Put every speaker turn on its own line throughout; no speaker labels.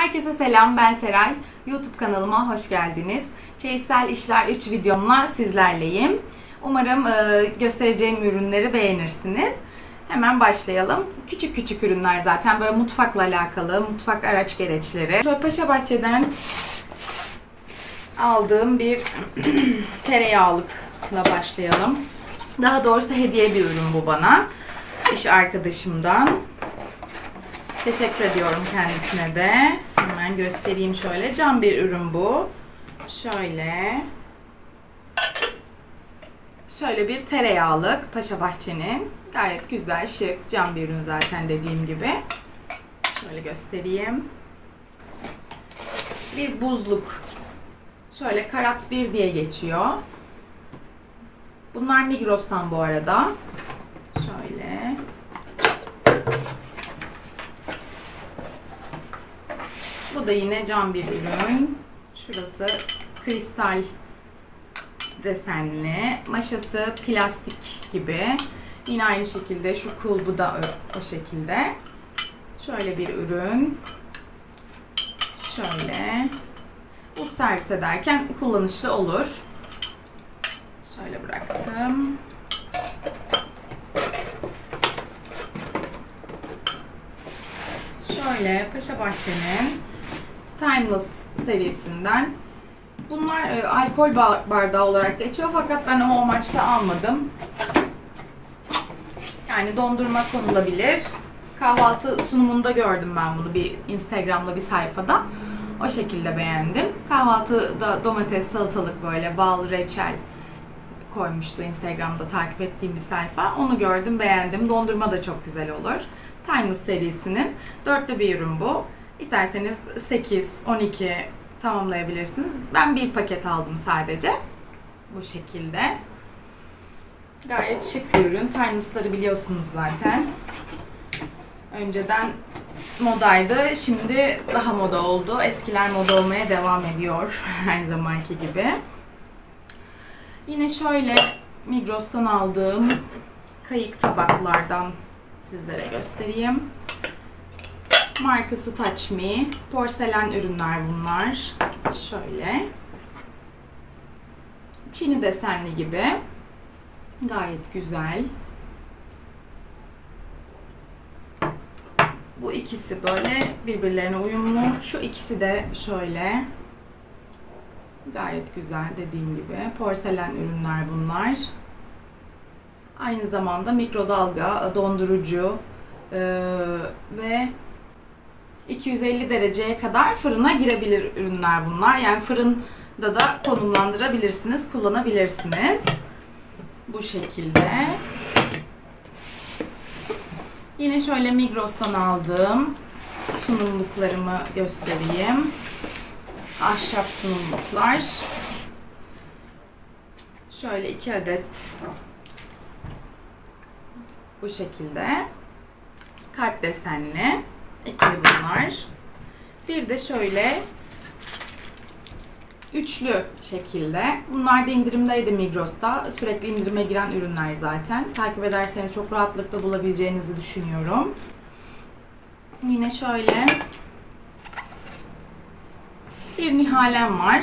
Herkese selam, ben Seray. YouTube kanalıma hoş geldiniz. Çeyizsel İşler 3 videomla sizlerleyim. Umarım e, göstereceğim ürünleri beğenirsiniz. Hemen başlayalım. Küçük küçük ürünler zaten böyle mutfakla alakalı, mutfak araç gereçleri. Şöyle Paşa Bahçe'den aldığım bir tereyağlıkla başlayalım. Daha doğrusu hediye bir ürün bu bana. İş arkadaşımdan. Teşekkür ediyorum kendisine de. Hemen göstereyim şöyle. Cam bir ürün bu. Şöyle. Şöyle bir tereyağlık Paşa Bahçe'nin. Gayet güzel, şık, cam bir ürün zaten dediğim gibi. Şöyle göstereyim. Bir buzluk. Şöyle karat 1 diye geçiyor. Bunlar Migros'tan bu arada. Şöyle. Bu da yine cam bir ürün. Şurası kristal desenli. Maşası plastik gibi. Yine aynı şekilde şu kulbu da o, şekilde. Şöyle bir ürün. Şöyle. Bu servis ederken kullanışlı olur. Şöyle bıraktım. Şöyle Paşa Bahçe'nin Timeless serisinden. Bunlar e, alkol ba- bardağı olarak geçiyor fakat ben o amaçla almadım. Yani dondurma konulabilir. Kahvaltı sunumunda gördüm ben bunu bir Instagram'da bir sayfada. O şekilde beğendim. Kahvaltıda domates, salatalık böyle bal, reçel koymuştu Instagram'da takip ettiğim bir sayfa. Onu gördüm, beğendim. Dondurma da çok güzel olur. Timeless serisinin dörtlü bir ürün bu. İsterseniz 8, 12 tamamlayabilirsiniz. Ben bir paket aldım sadece. Bu şekilde. Gayet şık bir ürün. Timeless'ları biliyorsunuz zaten. Önceden modaydı. Şimdi daha moda oldu. Eskiler moda olmaya devam ediyor. Her zamanki gibi. Yine şöyle Migros'tan aldığım kayık tabaklardan sizlere göstereyim. Markası Touch Me. Porselen ürünler bunlar. Şöyle. Çini desenli gibi. Gayet güzel. Bu ikisi böyle birbirlerine uyumlu. Şu ikisi de şöyle. Gayet güzel dediğim gibi. Porselen ürünler bunlar. Aynı zamanda mikrodalga, dondurucu eee, ve 250 dereceye kadar fırına girebilir ürünler bunlar. Yani fırında da konumlandırabilirsiniz, kullanabilirsiniz. Bu şekilde. Yine şöyle Migros'tan aldığım sunumluklarımı göstereyim. Ahşap sunumluklar. Şöyle iki adet bu şekilde. Kalp desenli. İkili bunlar. Bir de şöyle üçlü şekilde. Bunlar da indirimdeydi Migros'ta. Sürekli indirime giren ürünler zaten. Takip ederseniz çok rahatlıkla bulabileceğinizi düşünüyorum. Yine şöyle bir nihalem var.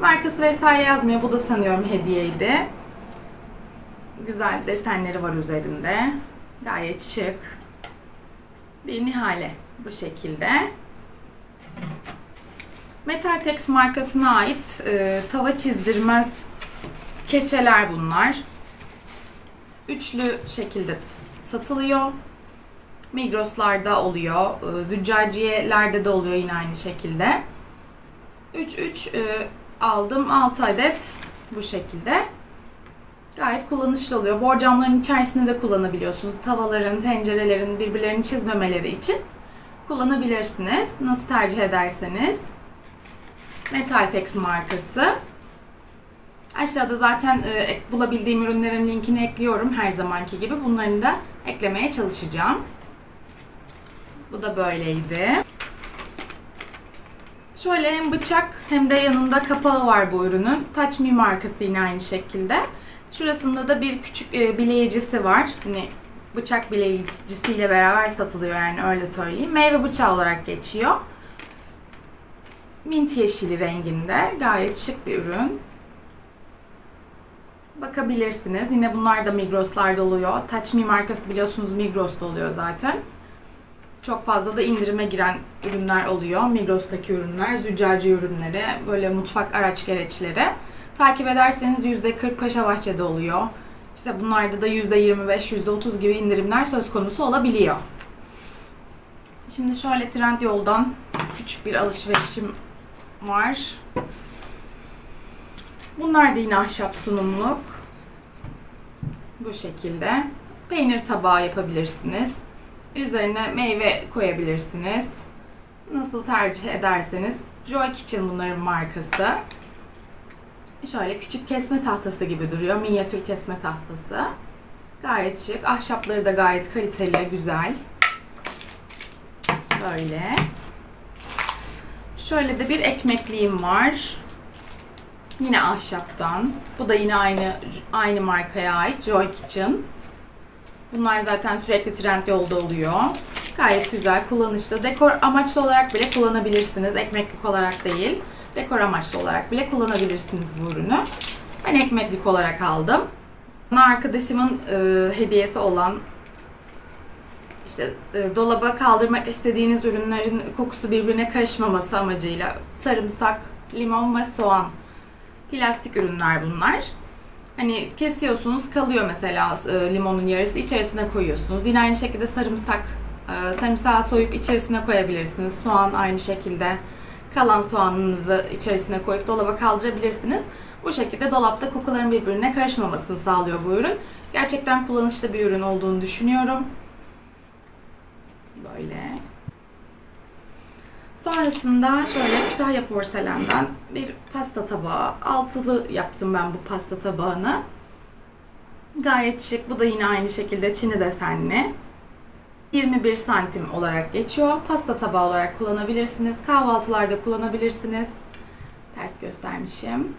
Markası vesaire yazmıyor. Bu da sanıyorum hediyeydi. Güzel desenleri var üzerinde. Gayet şık. Bir nihale bu şekilde. Metaltex markasına ait e, tava çizdirmez keçeler bunlar. Üçlü şekilde satılıyor. Migros'larda oluyor. e, Züccaciyelerde de oluyor yine aynı şekilde. 3 3 e, aldım 6 adet bu şekilde. Gayet kullanışlı oluyor. Borcamların içerisinde de kullanabiliyorsunuz. Tavaların, tencerelerin birbirlerini çizmemeleri için kullanabilirsiniz. Nasıl tercih ederseniz. Metaltex markası. Aşağıda zaten e, bulabildiğim ürünlerin linkini ekliyorum her zamanki gibi. Bunların da eklemeye çalışacağım. Bu da böyleydi. Şöyle hem bıçak hem de yanında kapağı var bu ürünün. Touch Me markası yine aynı şekilde. Şurasında da bir küçük e, bileyicisi var. Hani bıçak bileyicisiyle beraber satılıyor yani öyle söyleyeyim. Meyve bıçağı olarak geçiyor. mint yeşili renginde. Gayet şık bir ürün. Bakabilirsiniz. Yine bunlar da Migros'larda oluyor. Touch Me markası biliyorsunuz Migros'ta oluyor zaten. Çok fazla da indirime giren ürünler oluyor. Migros'taki ürünler, züccaci ürünleri, böyle mutfak araç gereçleri. Takip ederseniz %40 Paşabahçe'de oluyor. İşte bunlarda da %25, %30 gibi indirimler söz konusu olabiliyor. Şimdi şöyle Trendyol'dan küçük bir alışverişim var. Bunlar da yine ahşap sunumluk. Bu şekilde. Peynir tabağı yapabilirsiniz. Üzerine meyve koyabilirsiniz. Nasıl tercih ederseniz. Joy Kitchen bunların markası. Şöyle küçük kesme tahtası gibi duruyor. Minyatür kesme tahtası. Gayet şık. Ahşapları da gayet kaliteli, güzel. Böyle. Şöyle de bir ekmekliğim var. Yine ahşaptan. Bu da yine aynı aynı markaya ait Joy Kitchen. Bunlar zaten sürekli trend yolda oluyor. Gayet güzel, kullanışlı. Dekor amaçlı olarak bile kullanabilirsiniz. Ekmeklik olarak değil. Dekor amaçlı olarak bile kullanabilirsiniz bu ürünü. Ben ekmeklik olarak aldım. Bana arkadaşımın e, hediyesi olan işte e, dolaba kaldırmak istediğiniz ürünlerin kokusu birbirine karışmaması amacıyla sarımsak, limon ve soğan plastik ürünler bunlar. Hani kesiyorsunuz kalıyor mesela e, limonun yarısı içerisine koyuyorsunuz. Yine aynı şekilde sarımsak, e, sarımsağı soyup içerisine koyabilirsiniz. Soğan aynı şekilde kalan soğanınızı içerisine koyup dolaba kaldırabilirsiniz. Bu şekilde dolapta kokuların birbirine karışmamasını sağlıyor bu ürün. Gerçekten kullanışlı bir ürün olduğunu düşünüyorum. Böyle. Sonrasında şöyle Kütahya porselenden bir pasta tabağı. Altılı yaptım ben bu pasta tabağını. Gayet şık. Bu da yine aynı şekilde çini desenli. 21 santim olarak geçiyor. Pasta tabağı olarak kullanabilirsiniz. Kahvaltılarda kullanabilirsiniz. Ters göstermişim.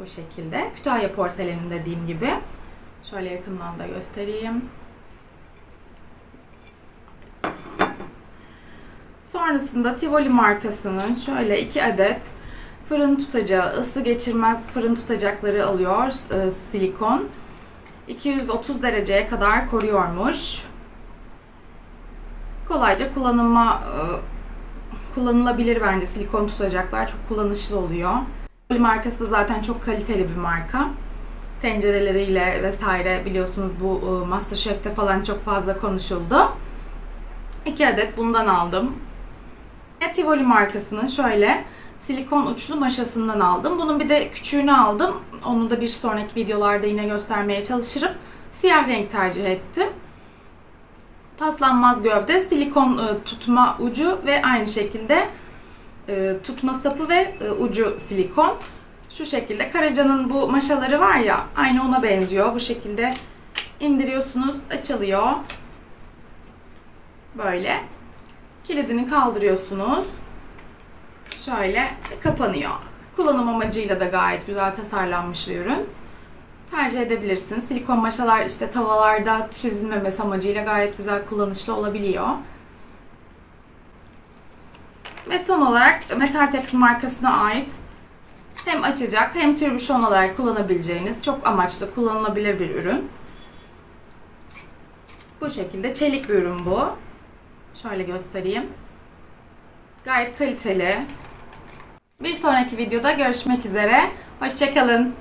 Bu şekilde. Kütahya porseleni dediğim gibi. Şöyle yakından da göstereyim. Sonrasında Tivoli markasının şöyle iki adet fırın tutacağı, ısı geçirmez fırın tutacakları alıyor. e, silikon. 230 dereceye kadar koruyormuş. Kolayca kullanılma e, kullanılabilir bence silikon tutacaklar. Çok kullanışlı oluyor. Tivoli markası da zaten çok kaliteli bir marka. Tencereleriyle vesaire biliyorsunuz bu e, Masterchef'te falan çok fazla konuşuldu. İki adet bundan aldım. Tivoli markasının şöyle silikon uçlu maşasından aldım. Bunun bir de küçüğünü aldım. Onu da bir sonraki videolarda yine göstermeye çalışırım. Siyah renk tercih ettim. Paslanmaz gövde, silikon e, tutma ucu ve aynı şekilde e, tutma sapı ve e, ucu silikon. Şu şekilde Karaca'nın bu maşaları var ya aynı ona benziyor. Bu şekilde indiriyorsunuz, açılıyor. Böyle. Kilidini kaldırıyorsunuz. Şöyle kapanıyor. Kullanım amacıyla da gayet güzel tasarlanmış bir ürün. Tercih edebilirsiniz. Silikon maşalar işte tavalarda çizilmemesi amacıyla gayet güzel kullanışlı olabiliyor. Ve son olarak Metaltex markasına ait hem açacak hem tribüşon olarak kullanabileceğiniz çok amaçlı kullanılabilir bir ürün. Bu şekilde çelik bir ürün bu. Şöyle göstereyim. Gayet kaliteli. Bir sonraki videoda görüşmek üzere. Hoşçakalın.